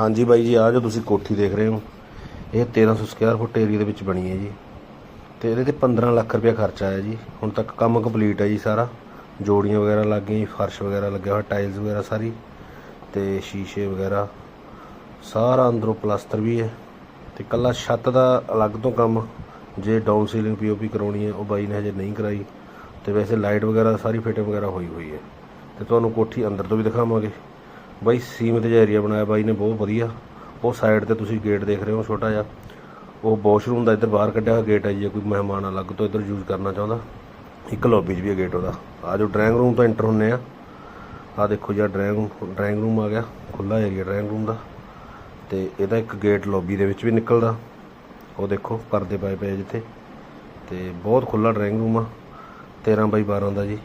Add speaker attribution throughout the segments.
Speaker 1: ਹਾਂਜੀ ਬਾਈ ਜੀ ਆ ਜੋ ਤੁਸੀਂ ਕੋਠੀ ਦੇਖ ਰਹੇ ਹੋ, ਇਹ 1300 ਸਕੁਅਰ ਫੁੱਟ ਏਰੀਆ ਦੇ ਵਿੱਚ ਬਣੀ ਹੈ ਜੀ। ਤੇ ਇਹਦੇ ਤੇ 15 ਲੱਖ ਰੁਪਏ ਖਰਚਾ ਆਇਆ ਜੀ। ਹੁਣ ਤੱਕ ਕੰਮ ਕੰਪਲੀਟ ਹੈ ਜੀ ਸਾਰਾ। ਜੋੜੀਆਂ ਵਗੈਰਾ ਲੱਗ ਗਈਆਂ ਫਰਸ਼ ਵਗੈਰਾ ਲੱਗਿਆ ਹੋਇਆ ਟਾਈਲਸ ਵਗੈਰਾ ਸਾਰੀ। ਤੇ ਸ਼ੀਸ਼ੇ ਵਗੈਰਾ। ਸਾਰਾ ਅੰਦਰੋਂ ਪਲਾਸਟਰ ਵੀ ਹੈ। ਤੇ ਕੱਲਾ ਛੱਤ ਦਾ ਅਲੱਗ ਤੋਂ ਕੰਮ, ਜੇ ਡਾਊਨ ਸੀਲਿੰਗ ਪੀਓਪੀ ਕਰਾਉਣੀ ਹੈ, ਉਹ ਬਾਈ ਨੇ ਹਜੇ ਨਹੀਂ ਕਰਾਈ। ਤੇ ਵੈਸੇ ਲਾਈਟ ਵਗੈਰਾ, ਸਾਰੀ ਫਿਟਿੰਗ ਵਗੈਰਾ ਹੋਈ ਹੋਈ ਹੈ। ਤੇ ਤੁਹਾਨੂੰ ਕੋਠੀ ਅੰਦਰ ਤੋਂ ਵੀ ਦਿਖਾਵਾਂਗੇ। ਬਾਈ ਸੀਮਤ ਜਿਹਾ ਏਰੀਆ ਬਣਾਇਆ ਬਾਈ ਨੇ, ਬਹੁਤ ਵਧੀਆ। ਉਹ ਸਾਈਡ ਤੇ ਤੁਸੀਂ ਗੇਟ ਦੇਖ ਰਹੇ ਹੋ, ਛੋਟਾ ਜਿਹਾ। ਉਹ ਵਾਸ਼ਰੂਮ ਦਾ ਇੱਧਰ ਬਾਹਰ ਕੱਢਿਆ ਹੋਇਆ ਗੇਟ ਹੈ ਜੇ ਕੋਈ ਮਹਿਮਾਨ ਅਲੱਗ ਤੋਂ ਇੱਧਰ ਯੂਜ਼ ਕਰਨਾ ਚਾਹੁੰਦਾ। ਇੱਕ ਲੌਬੀ 'ਚ ਵੀ ਹੈ ਗੇਟ ਉਹਦਾ। ਆ ਜੋ ਡਰਾਇੰਗ ਰੂਮ ਤੋਂ ਐਂਟਰ ਹੁੰਨੇ ਆ ਆ ਦੇਖੋ ਜੀ ਡਰਾਇੰਗ ਡਰਾਇੰਗ ਰੂਮ ਆ ਗਿਆ ਖੁੱਲਾ ਏਰੀਆ ਡਰਾਇੰਗ ਰੂਮ ਦਾ। ਤੇ ਇਹਦਾ ਇੱਕ ਗੇਟ ਲੌਬੀ ਦੇ ਵਿੱਚ ਵੀ ਨਿਕਲਦਾ। ਉਹ ਦੇਖੋ, ਪਰਦੇ ਪਏ ਪਏ ਜਿੱਥੇ। ਤੇ ਬਹੁਤ ਖੁੱਲਾ ਡਰਾਇੰਗ ਰੂਮ ਆ। 13 ਬਾਈ 12 ਦਾ ਜੀ।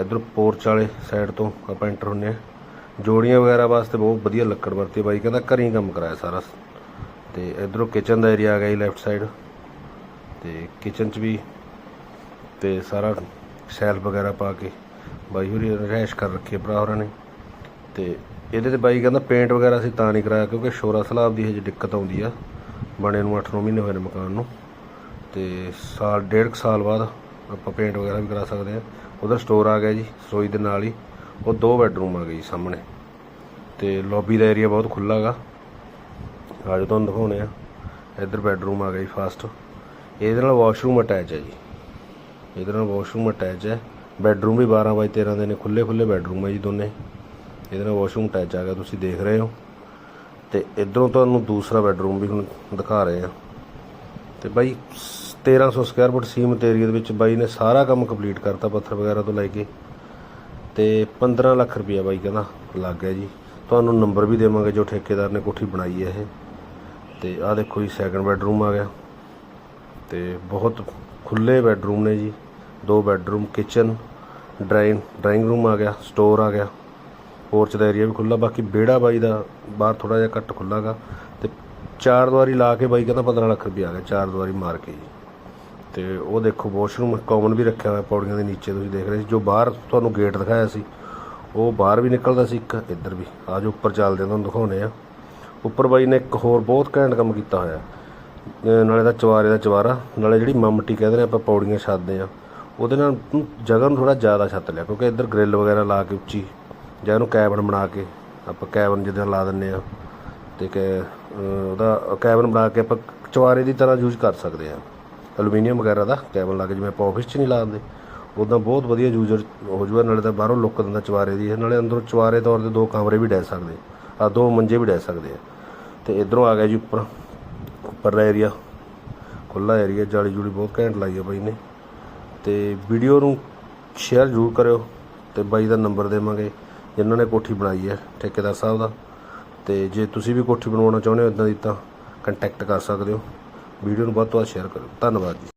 Speaker 1: ਇੱਧਰ ਪੋਰਚ ਵਾਲੇ ਸਾਈਡ ਤੋਂ ਆਪਾਂ ਐਂਟਰ ਹੁੰਨੇ ਆ। ਜੋੜੀਆਂ ਵਗੈਰਾ ਵਾਸਤੇ ਬਹੁਤ ਵਧੀਆ ਲੱਕੜ ਵਰਤੀ ਬਾਈ, ਕਹਿੰਦਾ ਘਰੀ ਕੰਮ ਕਰਾਇਆ ਸਾਰਾ। ਤੇ ਇਧਰੋਂ ਕਿਚਨ ਦਾ ਏਰੀਆ ਆ ਗਿਆ ਜੀ ਲੈਫਟ ਸਾਈਡ ਤੇ ਕਿਚਨ 'ਚ ਵੀ ਤੇ ਸਾਰਾ ਸੈਲਫ ਵਗੈਰਾ ਪਾ ਕੇ ਬਾਈ ਹੋਰੀ ਰਹਿਸ਼ ਕਰ ਰੱਖੀ ਭਰਾ ਹੋਰਾਂ ਨੇ। ਤੇ ਇਹਦੇ ਤੇ ਬਾਈ ਕਹਿੰਦਾ ਪੇਂਟ ਵਗੈਰਾ ਅਸੀਂ ਤਾਂ ਨਹੀਂ ਕਰਾਇਆ, ਕਿਉਂਕਿ ਸ਼ੋਰਾ ਸਲਾਬ ਦੀ ਹਜੇ ਦਿੱਕਤ ਆਉਂਦੀ ਆ। ਬਣੇ ਨੂੰ 8-9 ਮਹੀਨੇ ਹੋਏ ਨੇ ਮਕਾਨ ਨੂੰ। ਤੇ ਸਾਲ, ਡੇਢ ਕੁ ਸਾਲ ਬਾਅਦ ਆਪਾਂ ਪੇਂਟ ਵਗੈਰਾ ਵੀ ਕਰਾ ਸਕਦੇ ਆ। ਉਹਦਾ ਸਟੋਰ ਆ ਗਿਆ ਜੀ, ਰਸੋਈ ਦੇ ਨਾਲ ਹੀ। ਉਹ ਦੋ ਬੈਡਰੂਮ ਆ ਗਏ ਜੀ ਸਾਹਮਣੇ। ਤੇ ਲੌਬੀ ਦਾ ਏਰੀਆ ਬਹੁਤ ਖੁੱਲ੍ਹਾ ਗਾ। ਆਜੋ ਤੁਹਾਨੂੰ ਦਿਖਾਉਣੇ ਆ, ਇੱਧਰ ਬੈਡਰੂਮ ਆ ਗਿਆ ਜੀ ਫਾਸਟ ਇਹਦੇ ਨਾਲ ਵਾਸ਼ਰੂਮ ਅਟੈਚ ਹੈ ਜੀ। ਇਹਦੇ ਨਾਲ ਵਾਸ਼ਰੂਮ ਅਟੈਚ ਹੈ ਬੈਡਰੂਮ ਵੀ 12 ਬਾਈ 13 ਦੇ ਨੇ ਖੁੱਲੇ ਖੁੱਲੇ ਬੈਡਰੂਮ ਹੈ ਜੀ ਦੋਨੇ। ਇਹਦੇ ਨਾਲ ਵਾਸ਼ਰੂਮ ਅਟੈਚ ਆ ਗਿਆ, ਤੁਸੀਂ ਦੇਖ ਰਹੇ ਹੋ। ਤੇ ਇਧਰੋਂ ਤੁਹਾਨੂੰ ਦੂਸਰਾ ਬੈਡਰੂਮ ਵੀ ਹੁਣ ਦਿਖਾ ਰਹੇ ਆ। ਤੇ ਬਾਈ 1300 ਸਕੁਅਰ ਫੁੱਟ ਸੀਮਤ ਏਰੀਆ ਦੇ ਵਿੱਚ ਬਾਈ ਨੇ ਸਾਰਾ ਕੰਮ ਕੰਪਲੀਟ ਕਰਤਾ, ਪੱਥਰ ਵਗੈਰਾ ਤੋਂ ਲੈ ਕੇ। ਤੇ 15 ਲੱਖ ਰੁਪਇਆ ਬਾਈ ਕਹਿੰਦਾ ਲੱਗ ਗਿਆ ਜੀ। ਤੁਹਾਨੂੰ ਨੰਬਰ ਵੀ ਦੇਵਾਂਗੇ ਜੋ ਠੇਕੇਦਾਰ ਨੇ ਕੋਠੀ ਬਣਾਈ ਹੈ ਇਹ। ਤੇ ਆਹ ਦੇਖੋ ਜੀ ਸੈਕੰਡ ਬੈੱਡਰੂਮ ਆ ਗਿਆ। ਤੇ ਬਹੁਤ ਖੁੱਲੇ ਬੈੱਡਰੂਮ ਨੇ ਜੀ। ਦੋ bedroom kitchen drawing drawing room ਆ ਗਿਆ ਸਟੋਰ ਆ ਗਿਆ। ਪੋਰਚ ਦਾ ਏਰੀਆ ਵੀ ਖੁੱਲਾ ਬਾਕੀ ਵਿਹੜਾ ਬਾਈ ਦਾ ਬਾਹਰ ਥੋੜਾ ਜਿਹਾ ਘੱਟ ਖੁੱਲਾਗਾ ਤੇ ਚਾਰ ਦੁਆਰੀ ਲਾ ਕੇ ਬਾਈ ਕਹਿੰਦਾ 15 ਲੱਖ ਰੁਪਇਆ ਆ ਗਿਆ, ਚਾਰ ਦੁਆਰੀ ਮਾਰ ਕੇ ਜੀ। ਤੇ ਉਹ ਦੇਖੋ ਵਾਸ਼ਰੂਮ ਕਾਮਨ ਵੀ ਰੱਖਿਆ ਹੋਇਆ ਪੌੜੀਆਂ ਦੇ ਨੀਚੇ ਤੁਸੀਂ ਦੇਖ ਰਹੇ ਸੀ। ਜੋ ਬਾਹਰ ਤੁਹਾਨੂੰ ਗੇਟ ਦਿਖਾਇਆ ਸੀ, ਉਹ ਬਾਹਰ ਵੀ ਨਿਕਲਦਾ ਸੀ, ਇੱਕ ਇੱਧਰ ਵੀ। ਆ ਜੋ ਉੱਪਰ ਚੱਲਦੇ ਹਾਂ ਤੁਹਾਨੂੰ ਦਿਖਾਉਣੇ ਆ। ਉੱਪਰ ਬਾਈ ਨੇ ਇੱਕ ਹੋਰ ਬਹੁਤ ਘੈਂਟ ਕੰਮ ਕੀਤਾ ਹੋਇਆ। ਨਾਲੇ ਦਾ ਚਵਾਰੇ ਦਾ ਚਵਾਰਾ, ਨਾਲੇ ਜਿਹੜੀ ਮਮਟੀ ਕਹਿੰਦੇ ਨੇ ਆਪਾਂ ਪੌੜੀਆਂ ਛੱਡਦੇ ਆ। ਉਹਦੇ ਨਾਲ ਜਗ੍ਹਾ ਨੂੰ ਥੋੜਾ ਜ਼ਿਆਦਾ ਛੱਤ ਲਿਆ, ਕਿਉਂਕਿ ਇੱਧਰ ਗ੍ਰਿਲ ਵਗੈਰਾ ਲਾ ਕੇ ਉੱਚੀ, ਜਾਂ ਇਹਨੂੰ ਕੈਬਨ ਬਣਾ ਕੇ ਆਪਾਂ ਕੈਬਨ ਜਿੱਦਾਂ ਲਾ ਦਿੰਨੇ ਆ। ਤੇ ਕਿ ਉਹਦਾ ਕੈਬਨ ਬਣਾ ਕੇ ਆਪਾਂ ਚਵਾਰੇ ਦੀ ਤਰ੍ਹਾਂ ਯੂਜ਼ ਕਰ ਸਕਦੇ ਆ। ਐਲੂਮੀਨੀਅਮ ਵਗੈਰਾ ਦਾ ਕੈਬਨ ਲਾ ਕੇ ਜਿਵੇਂ ਆਪਾਂ ਆਫਿਸ 'ਚ ਨਹੀਂ ਲਾਉਂਦੇ ਉਦਾਂ ਬਹੁਤ ਵਧੀਆ ਯੂਜ਼ਰ ਹੋ ਜੂਗਾ, ਨਾਲੇ ਤਾਂ ਬਾਹਰੋਂ ਲੁੱਕ ਦਿੰਦਾ ਚਵਾਰੇ ਦੀ। ਨਾਲੇ ਅੰਦਰੋਂ ਚਵਾਰੇ ਤੌਰ ਤੇ ਦੋ ਕਮਰੇ ਵੀ ਡੈ ਸਕਦੇ ਆ। ਦੋ ਮੰਜੇ ਵੀ ਡੈ ਸਕਦੇ ਆ। ਤੇ ਇਧਰੋਂ ਆ ਗਿਆ ਜੀ ਉੱਪਰ ਉੱਪਰ ਦਾ ਏਰੀਆ ਖੁੱਲਾ ਏਰੀਆ ਜਾਲੀ ਜੂਲੀ ਬਹੁਤ ਘੈਂਟ ਲਾਈ ਆ ਬਾਈ ਨੇ। ਤੇ ਵੀਡੀਓ ਨੂੰ ਸ਼ੇਅਰ ਜ਼ਰੂਰ ਕਰਿਓ ਤੇ ਬਾਈ ਦਾ ਨੰਬਰ ਦੇਵਾਂਗੇ, ਜਿਨ੍ਹਾਂ ਨੇ ਕੋਠੀ ਬਣਾਈ ਹੈ ਠੇਕੇਦਾਰ ਸਾਹਿਬ ਦਾ। ਤੇ ਜੇ ਤੁਸੀਂ ਵੀ ਕੋਠੀ ਬਣਵਾਉਣਾ ਚਾਹੁੰਦੇ ਹੋ ਇਦਾਂ ਦੀ ਤਾਂ ਕੰਟੈਕਟ ਕਰ ਸਕਦੇ ਹੋ। ਵੀਡੀਓ ਨੂੰ ਵੱਧ ਤੋਂ ਵੱਧ ਸ਼ੇਅਰ ਕਰੋ ਧੰਨਵਾਦ ਜੀ।